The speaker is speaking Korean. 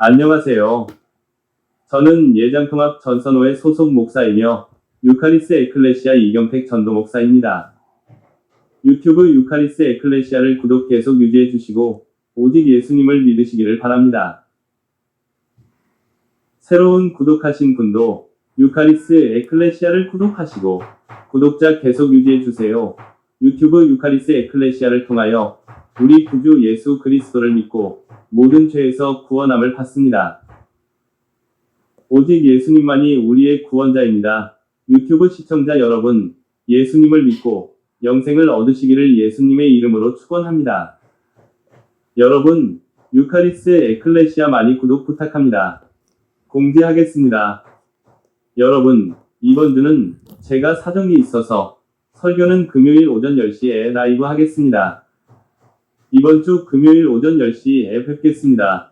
안녕하세요. 저는 예장통합 전선호의 소속 목사이며 유카리스 에클레시아 이경택 전도 목사입니다. 유튜브 유카리스 에클레시아를 구독 계속 유지해 주시고 오직 예수님을 믿으시기를 바랍니다. 새로운 구독하신 분도 유카리스 에클레시아를 구독하시고 구독자 계속 유지해 주세요. 유튜브 유카리스 에클레시아를 통하여 우리 구주 예수 그리스도를 믿고 모든 죄에서 구원함을 받습니다. 오직 예수님만이 우리의 구원자입니다. 유튜브 시청자 여러분, 예수님을 믿고 영생을 얻으시기를 예수님의 이름으로 축원합니다. 여러분, 유카리스 에클레시아 많이 구독 부탁합니다. 공지하겠습니다. 여러분, 이번 주는 제가 사정이 있어서 설교는 금요일 오전 10시에 라이브 하겠습니다. 이번 주 금요일 오전 10시에 뵙겠습니다.